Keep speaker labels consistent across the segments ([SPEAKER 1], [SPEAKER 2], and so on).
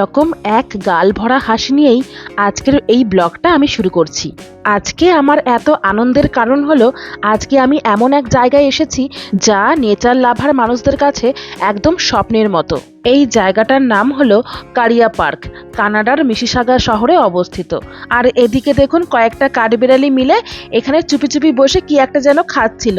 [SPEAKER 1] এই রকম এক গাল ভরা হাসি নিয়েই আজকের এই ব্লগটা আমি শুরু করছি। আজকে আমার এত আনন্দের কারণ হলো, আজকে আমি এমন এক জায়গায় এসেছি যা নেচার লাভার মানুষদের কাছে একদম স্বপ্নের মতো। এই জায়গাটার নাম হলো কারিয়া পার্ক, কানাডার মিশিসাগা শহরে অবস্থিত। আর এদিকে দেখুন কয়েকটা কাঠবিড়ালি মিলে এখানে চুপি চুপি বসে কি একটা যেন খাচ্ছিল।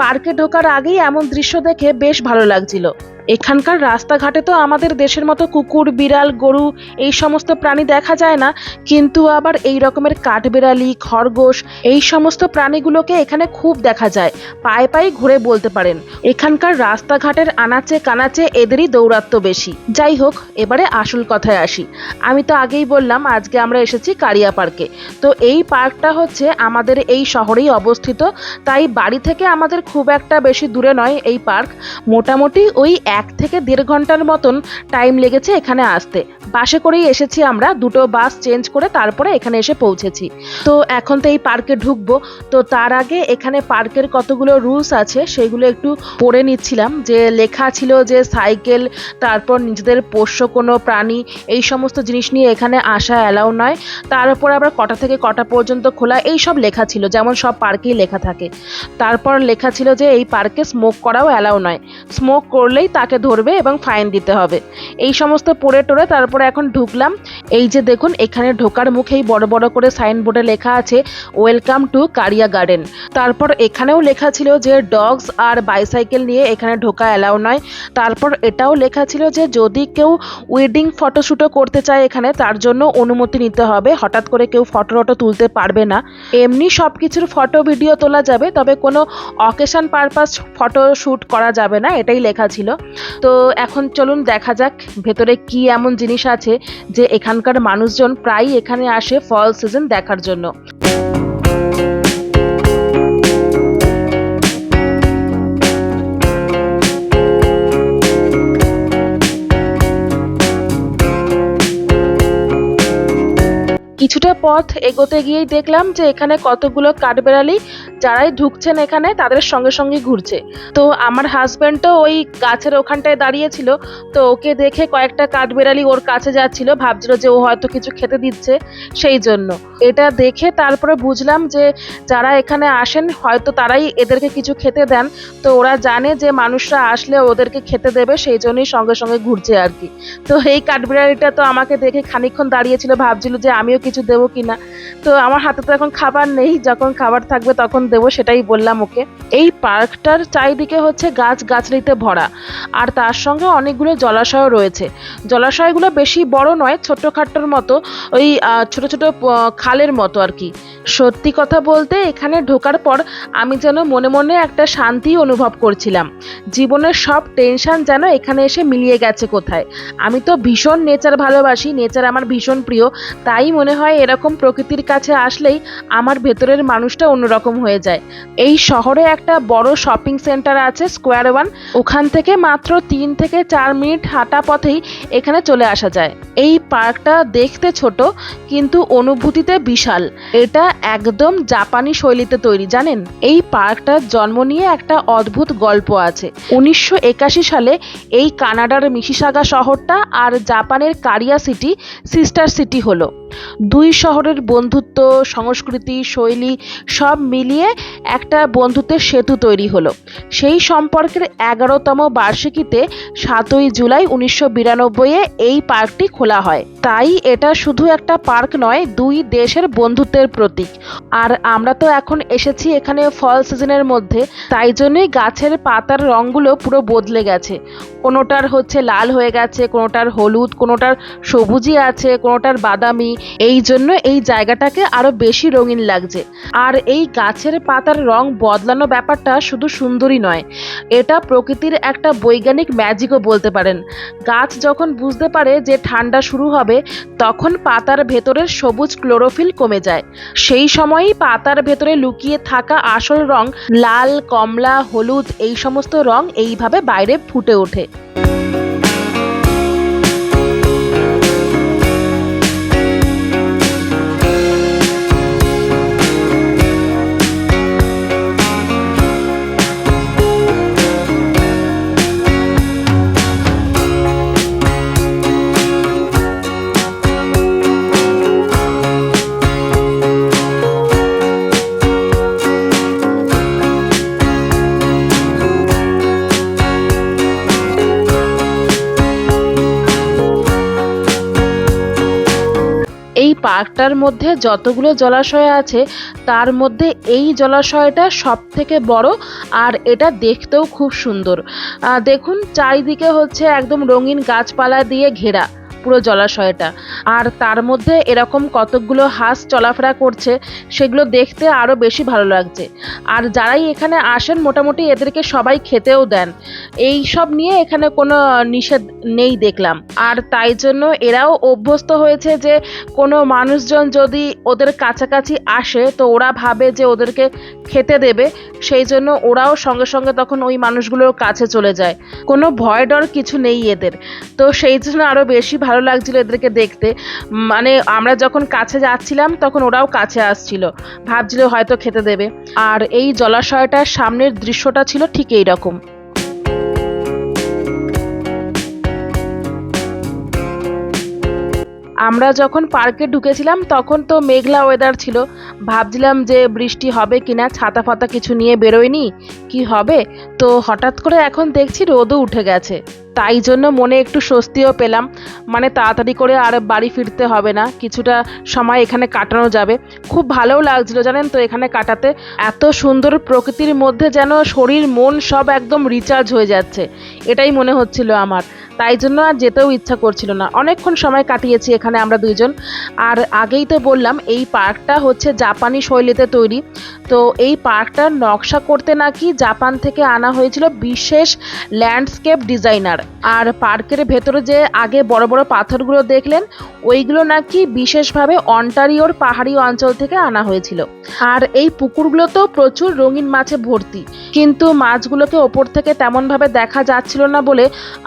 [SPEAKER 1] পার্কে ঢোকার আগেই এমন দৃশ্য দেখে বেশ ভালো লাগছিল। এখানকার রাস্তাঘাটে তো আমাদের দেশের মতো কুকুর, বিড়াল, গরু এই সমস্ত প্রাণী দেখা যায় না, কিন্তু আবার এই রকমের কাঠবিড়ালি, খরগোশ এই সমস্ত প্রাণীগুলোকে এখানে খুব দেখা যায়। পায়ে পায়ে ঘুরে বলতে পারেন। এখানকার রাস্তাঘাটের আনাচে কানাচে এদেরই দৌরাত্ম্য বেশি। যাই হোক, এবারে আসল কথায় আসি। আমি তো আগেই বললাম, আজকে আমরা এসেছি কারিয়া পার্কে। তো এই পার্কটা হচ্ছে আমাদের এই শহরেই অবস্থিত। তাই বাড়ি থেকে আমাদের খুব একটা বেশি দূরে নয় এই পার্ক। মোটামুটি ওই এক থেকে দেড় ঘণ্টার মতন টাইম লেগেছে এখানে আসতে। বাসে করেই এসেছি আমরা, দুটো বাস চেঞ্জ করে তারপরে এখানে এসে পৌঁছেছি। তো এখন তো এই পার্কে ঢুকবো। তো তার আগে এখানে পার্কের কতগুলো রুলস আছে সেগুলো একটু পড়ে নিচ্ছিলাম। যে লেখা ছিল যে সাইকেল তারপর নিজেদের পোষ্য কোনো প্রাণী, এই সমস্ত জিনিস নিয়ে এখানে আসা অ্যালাউ নয়। তার উপর আবার কটা থেকে কটা পর্যন্ত খোলা, এই সব লেখা ছিল। যেমন সব পার্কেই লেখা থাকে। তারপর লেখা ছিল যে এই পার্কে স্মোক করাও অ্যালাউ নয়। স্মোক করলেই তাকে ধরবে এবং ফাইন দিতে হবে। এই সমস্ত পড়ে টোরে তারপরে এখন ঢুকলাম। এই যে দেখুন, এখানে ঢোকার মুখেই বড় বড় করে সাইনবোর্ডে লেখা আছে ওয়েলকাম টু কারিয়া গার্ডেন তারপর এখানেও লেখা ছিল যে ডগস আর বাইসাইকেল নিয়ে এখানে ঢোকা অ্যালাউ নয়। তারপর এটাও লেখা ছিল যে, যদি কেউ ওয়েডিং ফটোশ্যুটও করতে চায় এখানে, তার জন্য অনুমতি নিতে হবে। হঠাৎ করে কেউ ফটো টটো তুলতে পারবে না। এমনি সব কিছুর ফটো ভিডিও তোলা যাবে, তবে কোনো অকেশন পারপাস ফটো শ্যুট করা যাবে না, এটাই লেখা ছিল। তো এখন চলুন দেখা যাক, ভেতরে কি এমন জিনিস আছে যে এখানকার মানুষজন প্রায়ই এখানে আসে ফল সিজন দেখার জন্য। পথ এগোতে গিয়েই দেখলাম যে এখানে কতগুলো কাঠবেড়ালি যারাই ঢুকছেন এখানে তাদের সঙ্গে সঙ্গে ঘুরছে। তো আমার হাজব্যান্ডও ওই গাছের ওখানটায় দাঁড়িয়েছিল, তো ওকে দেখে কয়েকটা কাঠবেড়ালি ওর কাছে যাচ্ছিল, ভাবছিল যে ও হয়তো কিছু খেতে দিচ্ছে সেই জন্য। এটা দেখে তারপরে বুঝলাম যে যারা এখানে আসেন হয়তো তারাই এদেরকে কিছু খেতে দেন। তো ওরা জানে যে মানুষরা আসলে ওদেরকে খেতে দেবে, সেই জন্যই সঙ্গে সঙ্গে ঘুরছে আর কি। তো এই কাঠবিড়ালিটা তো আমাকে দেখে খানিকক্ষণ দাঁড়িয়েছিল, ভাবছিল যে আমিও কিছু দেবো কিনা। তো আমার হাতে তো এখন খাবার নেই, যখন খাবার থাকবে তখন দেবো, সেটাই বললাম ওকে। এই পার্কটার চারিদিকে হচ্ছে গাছ গাছড়িতে ভরা, আর তার সঙ্গে অনেকগুলো জলাশয় রয়েছে। জলাশয়গুলো বেশি বড় নয় ছোট্টখাট্টোর মতো, ওই ছোট ছোট খালের মতো আর কি। সত্যি কথা বলতে এখানে ঢোকার পর আমি যেন মনে মনে একটা শান্তি অনুভব করছিলাম। জীবনের সব টেনশন যেন এখানে এসে মিলিয়ে গেছে কোথায়? আমি তো ভীষণ নেচার ভালোবাসি নেচার আমার ভীষণ প্রিয়। তাই মনে হয় এরকম প্রকৃতির কাছে আসলেই আমার ভেতরের মানুষটা অন্যরকম হয়ে যায়। এই শহরে একটা বড় শপিং সেন্টার আছে স্কোয়ার ওয়ান ওখান থেকে মাত্র তিন থেকে চার মিনিট হাঁটা পথেই এখানে চলে আসা যায়। এই পার্কটা দেখতে ছোট, কিন্তু অনুভূতিতে বিশাল। এটা একদম জাপানি শৈলীতে তৈরি, জানেন? এই পার্কটার জন্ম নিয়ে একটা অদ্ভুত গল্প আছে। উনিশশো একাশি সালে এই কানাডার মিশিসাগা শহরটা আর জাপানের কারিয়া সিটি, সিস্টার সিটি হলো। দুই শহরের বন্ধুত্ব, সংস্কৃতি, শৈলী সব মিলিয়ে একটা বন্ধুত্বের সেতু তৈরি হলো। সেই সম্পর্কের এগারোতম বার্ষিকীতে সাতই জুলাই উনিশশো বিরানব্বইয়ে এই পার্কটি খোলা হয়। তাই এটা শুধু একটা পার্ক নয়, দুই দেশের বন্ধুত্বের প্রতীক। আর আমরা তো এখন এসেছি এখানে ফল সিজনের মধ্যে, তাই জন্যই গাছের পাতার রঙগুলো পুরো বদলে গেছে। কোনোটার হচ্ছে লাল হয়ে গেছে, কোনোটার হলুদ, কোনোটার সবুজই আছে, কোনোটার বাদামি। এই জন্য এই জায়গাটাকে আরও বেশি রঙিন লাগছে। আর এই গাছের পাতার রং বদলানো ব্যাপারটা শুধু সুন্দরই নয়, এটা প্রকৃতির একটা বৈজ্ঞানিক ম্যাজিকও বলতে পারেন। গাছ যখন বুঝতে পারে যে ঠান্ডা শুরু হবে, তখন পাতার ভেতরের সবুজ ক্লোরোফিল কমে যায়। সেই সময়ই পাতার ভেতরে লুকিয়ে থাকা আসল রং লাল, কমলা, হলুদ, এই সমস্ত রং এইভাবে বাইরে ফুটে ওঠে। Thank you. পার্কটার মধ্যে যতগুলো জলাশয় আছে, তার মধ্যে এই জলাশয়টা সব থেকে বড় আর এটা দেখতেও খুব সুন্দর। দেখুন, চারিদিকে হচ্ছে একদম রঙিন গাছপালা দিয়ে ঘেরা। পুরো জলাশয়টা। আর তার মধ্যে এরকম কতকগুলো হাঁস চলাফেরা করছে, সেগুলো দেখতে আরও বেশি ভালো লাগছে। আর যারাই এখানে আসেন, মোটামুটি এদেরকে সবাই খেতেও দেন। এই সব নিয়ে এখানে কোনো নিষেধ নেই দেখলাম। আর তাই জন্য এরাও অভ্যস্ত হয়েছে যে, কোনো মানুষজন যদি ওদের কাছাকাছি আসে, তো ওরা ভাবে যে ওদেরকে খেতে দেবে। সেই জন্য ওরাও সঙ্গে সঙ্গে তখন ওই মানুষগুলোর কাছে চলে যায়। কোনো ভয় ডর কিছু নেই এদের। তো সেই জন্য আরও বেশি ভালো লাগছিল এদেরকে দেখতে। মানে আমরা যখন কাছে যাচ্ছিলাম, তখন ওরাও কাছে আসছিল। ভাবছিল হয়তো খেতে দেবে। আর এই জলাশয়টার সামনের দৃশ্যটা ছিল ঠিক এই আমরা যখন পার্কে ঢুকেছিলাম, তখন তো মেঘলা ওয়েদার ছিল। ভাবছিলাম যে বৃষ্টি হবে কিনা, ছাতা ফাতা কিছু নিয়ে বেরোয়নি, কি হবে? তো হঠাৎ করে এখন দেখছি রোদও উঠে গেছে। তাই জন্য মনে একটু স্বস্তিও পেলাম। মানে তাড়াতাড়ি করে আর বাড়ি ফিরতে হবে না। কিছুটা সময় এখানে কাটানো যাবে। খুব ভালোও লাগছিল জানেন তো এখানে কাটাতে। এত সুন্দর প্রকৃতির মধ্যে যেন শরীর, মন সব একদম রিচার্জ হয়ে যাচ্ছে। এটাই মনে হচ্ছিল আমার। তাই জন্য আর যেতেও ইচ্ছা করছিল না। অনেকক্ষণ সময় কাটিয়েছি এখানে আমরা দুইজন। আর আগেই তো বললাম, এই পার্কটা হচ্ছে জাপানি শৈলীতে তৈরি। তো এই পার্কটার নকশা করতে নাকি জাপান থেকে আনা হয়েছিল বিশেষ ল্যান্ডস্কেপ ডিজাইনার। আর পার্কের ভেতরে যে আগে বড় বড় পাথরগুলো দেখলেন, ওইগুলো নাকি বিশেষভাবে অন্টারিওর পাহাড়ি অঞ্চল থেকে আনা হয়েছিল। আর এই পুকুরগুলো তো প্রচুর রঙিন মাছে ভর্তি। কিন্তু মাছগুলোকে ওপর থেকে তেমনভাবে দেখা যাচ্ছিল না বলে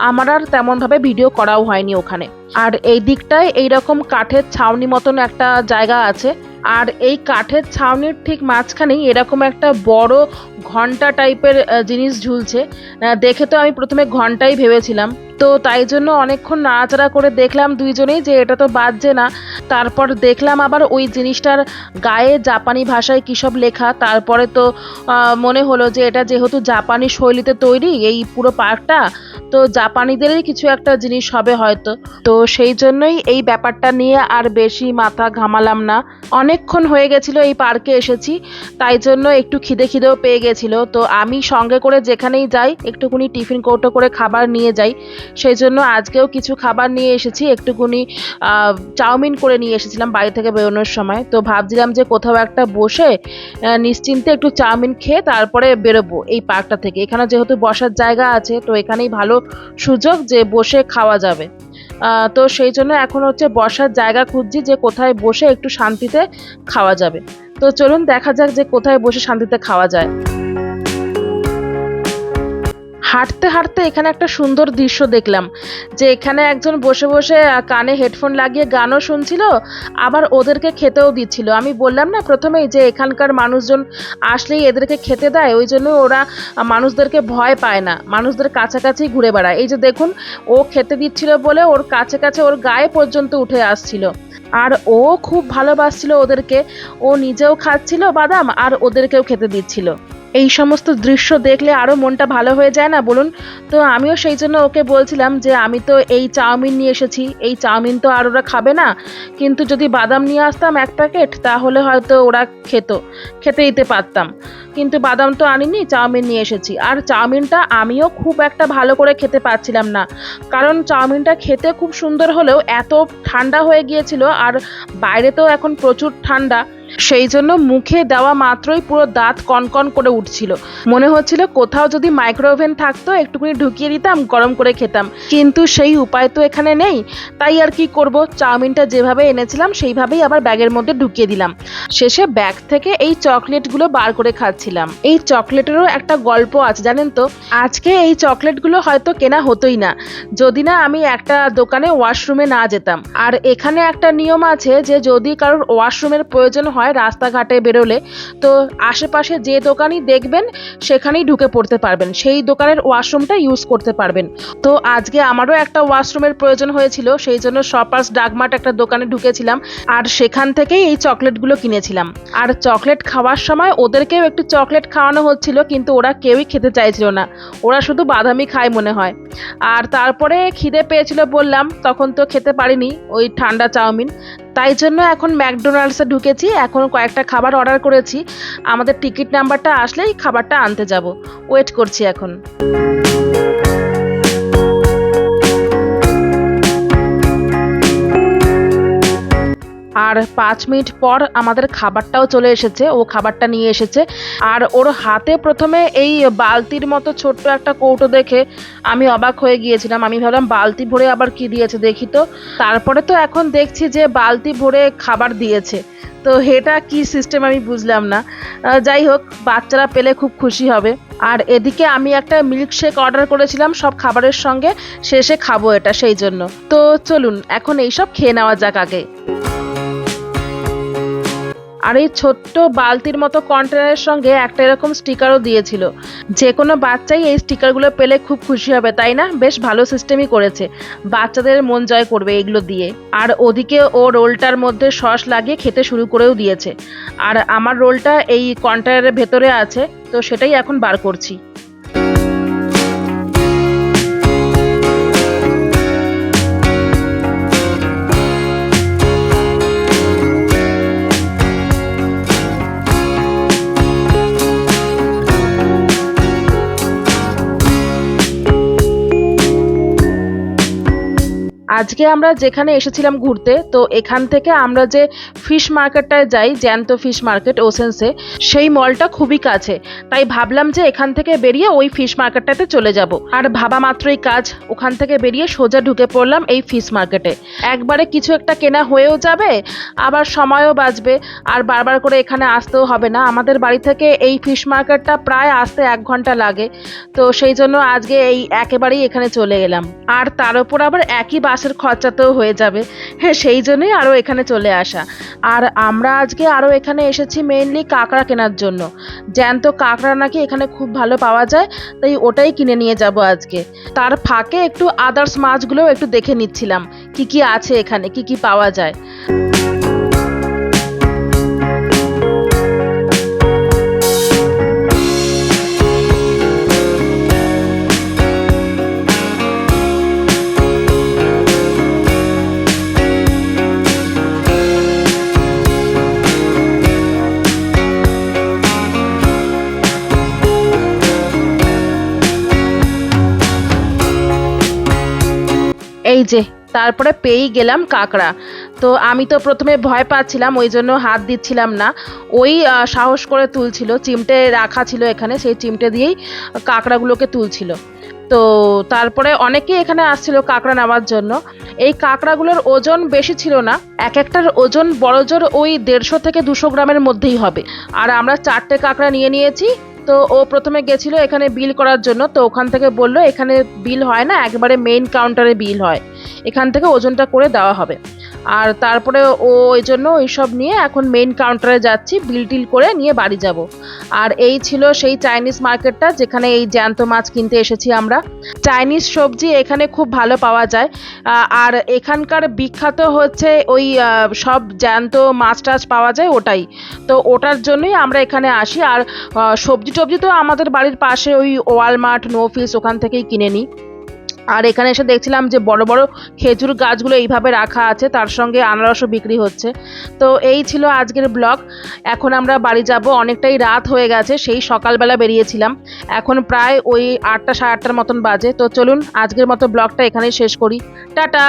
[SPEAKER 1] আমার আর তেমনভাবে ভিডিও করাও হয়নি ওখানে। আর এই দিকটায় এইরকম কাঠের ছাউনি মতন একটা জায়গা আছে। আর এই কাঠের ছাউনির ঠিক মাঝখানেই এরকম একটা বড় ঘণ্টা টাইপের জিনিস ঝুলছে। দেখে তো আমি প্রথমে ঘন্টাই ভেবেছিলাম। তো তাই জন্য অনেকক্ষণ নাড়াচাড়া করে দেখলাম দুইজনেই যে এটা তো বাজছে না। তারপর দেখলাম আবার ওই জিনিসটার গায়ে জাপানি ভাষায় কী সব লেখা। তারপরে তো মনে হলো যে এটা যেহেতু জাপানি শৈলীতে তৈরি এই পুরো পার্কটা, তো জাপানিদেরই কিছু একটা জিনিস হবে হয়তো। তো সেই জন্যই এই ব্যাপারটা নিয়ে আর বেশি মাথা ঘামালাম না। অনেকক্ষণ হয়ে গেছিল এই পার্কে এসেছি, তাই জন্য একটু খিদে খিদেও পেয়ে গেছিল। তো আমি সঙ্গে করে যেখানেই যাই একটুকুনি টিফিন কৌটো করে খাবার নিয়ে যাই। সেই জন্য আজকেও কিছু খাবার নিয়ে এসেছি। একটুকুনি চাউমিন করে নিয়ে এসেছিলাম বাড়ি থেকে বেরোনোর সময়। তো ভাবছিলাম যে কোথাও একটা বসে নিশ্চিন্তে একটু চাউমিন খেয়ে তারপরে বেরোবো এই পার্কটা থেকে। এখানে যেহেতু বসার জায়গা আছে, তো এখানেই ভালো সুযোগ যে বসে খাওয়া যাবে। তো সেই জন্য এখন হচ্ছে বসার জায়গা খুঁজছি যে কোথায় বসে একটু শান্তিতে খাওয়া যাবে। তো চলুন দেখা যাক যে কোথায় বসে শান্তিতে খাওয়া যায়। হাঁটতে হাঁটতে এখানে একটা সুন্দর দৃশ্য দেখলাম, যে এখানে একজন বসে বসে কানে হেডফোন লাগিয়ে গানও শুনছিল, আবার ওদেরকে খেতেও দিচ্ছিল। আমি বললাম, না, প্রথমেই যে এখানকার মানুষজন আসলেই এদেরকে খেতে দেয়, ওই জন্য ওরা মানুষদেরকে ভয় পায় না, মানুষদের কাছাকাছি ঘুরে বেড়ায়। এই যে দেখুন, ও খেতে দিচ্ছিল বলে ওর কাছে কাছে ওর গায়ে পর্যন্ত উঠে আসছিল। আর ও খুব ভালোবাসছিল ওদেরকে, ও নিজেও খাচ্ছিল বাদাম, আর ওদেরকেও খেতে দিচ্ছিল। এই সমস্ত দৃশ্য দেখলে আরও মনটা ভালো হয়ে যায় না, বলুন? তো আমিও সেই জন্য ওকে বলছিলাম যে, আমি তো এই চাউমিন নিয়ে এসেছি, এই চাউমিন তো আর ওরা খাবে না। কিন্তু যদি বাদাম নিয়ে আসতাম এক প্যাকেট, তাহলে হয়তো ওরা খেত, খেতে দিতে পারতাম। কিন্তু বাদাম তো আনিনি, চাউমিন নিয়ে এসেছি। আর চাউমিনটা আমিও খুব একটা ভালো করে খেতে পারছিলাম না। কারণ চাউমিনটা খেতে খুব সুন্দর হলেও এত ঠান্ডা হয়ে গিয়েছিল, আর বাইরে তো এখন প্রচুর ঠান্ডা সেই জন্য মুখে দেওয়া মাত্রই পুরো দাঁত কনকন করে উঠছিল। মনে হচ্ছিল কোথাও যদি মাইক্রোওভেন থাকতো, একটুখানি ঢুকিয়ে দিতাম, গরম করে খেতাম। কিন্তু সেই উপায় তো এখানে নেই। তাই আর কি করব? চাউমিনটা যেভাবে এনেছিলাম, সেইভাবেই আবার ব্যাগের মধ্যে ঢুকিয়ে দিলাম। শেষে ব্যাগ থেকে এই চকলেটগুলো বার করে খাচ্ছিলাম। এই চকলেটেরও একটা গল্প আছে, জানেন তো? আজকে এই চকলেটগুলো হয়তো কেনা হতোই না। যদি না আমি একটা দোকানে ওয়াশরুমে না যেতাম। আর এখানে একটা নিয়ম আছে যে যদি কারোর ওয়াশরুমের প্রয়োজন হয় রাস্তাঘাটে বেরোলে, তো আশেপাশে যে দোকানই দেখবেন, সেখানেই ঢুকে পড়তে পারবেন। সেই দোকানের ওয়াশরুমটা ইউজ করতে পারবেন। তো আজকে আমারও একটা ওয়াশরুমের প্রয়োজন হয়েছিল, সেই জন্য শপার্স ডাকমার্ট একটা দোকানে ঢুকেছিলাম, আর সেখান থেকেই এই চকলেটগুলো কিনেছিলাম। আর চকলেট খাওয়ার সময় ওদেরকেও একটু চকলেট খাওয়ানো হচ্ছিল, কিন্তু ওরা কেউই খেতে চাইছিল না। ওরা শুধু বাদামি খায় মনে হয়। আর তারপরে খিদে পেয়েছিল বললাম, তখন তো খেতে পারিনি, ওই ঠান্ডা চাউমিন। তাই জন্য এখন ম্যাকডোনাল্ডসে ঢুকেছি এখন কয়েকটা খাবার অর্ডার করেছি। আমাদের টিকিট নাম্বারটা আসলেই খাবারটা আনতে যাব। ওয়েট করছি এখন। আর পাঁচ মিনিট পর আমাদের খাবারটাও চলে এসেছে, ও খাবারটা নিয়ে এসেছে। আর ওর হাতে প্রথমে এই বালতির মতো ছোট্ট একটা কৌটো দেখে আমি অবাক হয়ে গিয়েছিলাম। আমি ভাবলাম, বালতি ভরে আবার কি দিয়েছে দেখি তো? তারপরে তো এখন দেখছি যে বালতি ভরে খাবার দিয়েছে। তো এটা কি সিস্টেম আমি বুঝলাম না। যাই হোক, বাচ্চারা পেলে খুব খুশি হবে। আর এদিকে আমি একটা মিল্কশেক অর্ডার করেছিলাম, সব খাবারের সঙ্গে শেষে খাব এটা সেই জন্য। তো চলুন, এখন এইসব খেয়ে নেওয়া যাক আগে। আর এই ছোট্ট বালতির মতো কন্টেনারের সঙ্গে একটা এরকম স্টিকারও দিয়েছিল। যে কোনো বাচ্চাই এই স্টিকারগুলো পেলে খুব খুশি হবে, তাই না? বেশ ভালো সিস্টেমই করেছে। বাচ্চাদের মন জয় করবে এগুলো দিয়ে। আর ওদিকে ও রোলটার মধ্যে সস লাগিয়ে খেতে শুরু করেও দিয়েছে। আর আমার রোলটা এই কন্টেনারের ভেতরে আছে, তো সেটাই এখন বার করছি। আজকে আমরা যেখানে এসেছিলাম ঘুরতে, তো এখান থেকে আমরা যে ফিশ মার্কেটটায় যাই, জ্যান্ত ফিশ মার্কেট ওসেন্সে সেই মলটা খুবই কাছে। তাই ভাবলাম যে এখান থেকে বেরিয়ে ওই ফিশ মার্কেটটাতে চলে যাব। আর ভাবা মাত্রই কাজ, ওখান থেকে বেরিয়ে সোজা ঢুকে পড়লাম এই ফিশ মার্কেটে একবারে কিছু একটা কেনা হয়েও যাবে, আবার সময়ও বাঁচবে, আর বারবার করে এখানে আসতেও হবে না। আমাদের বাড়ি থেকে এই ফিশ মার্কেটটা প্রায় আসতে এক ঘণ্টা লাগে। তো সেই জন্য আজকে এই একেবারেই এখানে চলে এলাম। আর তার উপর আবার একই বাসের তো হয়ে যাবে। হ্যাঁ সেই জন্যই আরও এখানে চলে আসা। আর আমরা আজকে আরও এখানে এসেছি মেইনলি কাঁকড়া কেনার জন্য। জ্যান্ত কাঁকড়া নাকি এখানে খুব ভালো পাওয়া যায়, তাই ওটাই কিনে নিয়ে যাব আজকে। তার ফাঁকে একটু আদার্স মাছগুলোও একটু দেখে নিচ্ছিলাম, কি কি আছে এখানে, কি কি পাওয়া যায়। এই যে, তারপরে পেয়েই গেলাম কাঁকড়া। তো আমি তো প্রথমে ভয় পাচ্ছিলাম, ওই জন্য হাত দিচ্ছিলাম না। ওই সাহস করে তুলছিল, চিমটে রাখা ছিল এখানে, সেই চিমটে দিয়েই কাঁকড়াগুলোকে তুলছিল। তো তারপরে অনেকেই এখানে আসছিল কাঁকড়া নেওয়ার জন্য। এই কাঁকড়াগুলোর ওজন বেশি ছিল না, এক একটার ওজন বড়জোর ওই দেড়শো থেকে দুশো গ্রামের মধ্যেই হবে। আর আমরা চারটে কাঁকড়া নিয়ে নিয়েছি তো ও প্রথমে গেছিল এখানে বিল করার জন্য, তো ওখান থেকে বলল এখানে বিল হয় না, একবারে মেইন কাউন্টারে বিল হয়। এখান থেকে ওজনটা করে দেওয়া হবে। আর তারপরে ও ওই জন্য ওইসব নিয়ে এখন মেইন কাউন্টারে যাচ্ছি বিল টিল করে নিয়ে বাড়ি যাব। আর এই ছিল সেই চাইনিজ মার্কেটটা যেখানে এই জ্যান্ত মাছ কিনতে এসেছি আমরা। চাইনিজ সবজি এখানে খুব ভালো পাওয়া যায়। আর এখানকার বিখ্যাত হচ্ছে ওই সব জ্যান্ত মাছ টাছ পাওয়া যায় ওটাই। তো ওটার জন্যই আমরা এখানে আসি। আর সবজি টবজি তো আমাদের বাড়ির পাশে ওই ওয়ালমার্ট নোফিস ওখান থেকেই কিনে নিই। আর এখানে এসে দেখছিলাম যে বড় বড় খেজুর গাছগুলো এইভাবে রাখা আছে, তার সঙ্গে আনারসও বিক্রি হচ্ছে। তো এই ছিল আজকের ব্লগ। এখন আমরা বাড়ি যাব, অনেকটাই রাত হয়ে গেছে, সেই সকালবেলা বেরিয়েছিলাম। এখন প্রায় ওই আটটা সাড়ে আটটার মতন বাজে। তো চলুন আজকের মতো ব্লগটা এখানেই শেষ করি। টাটা!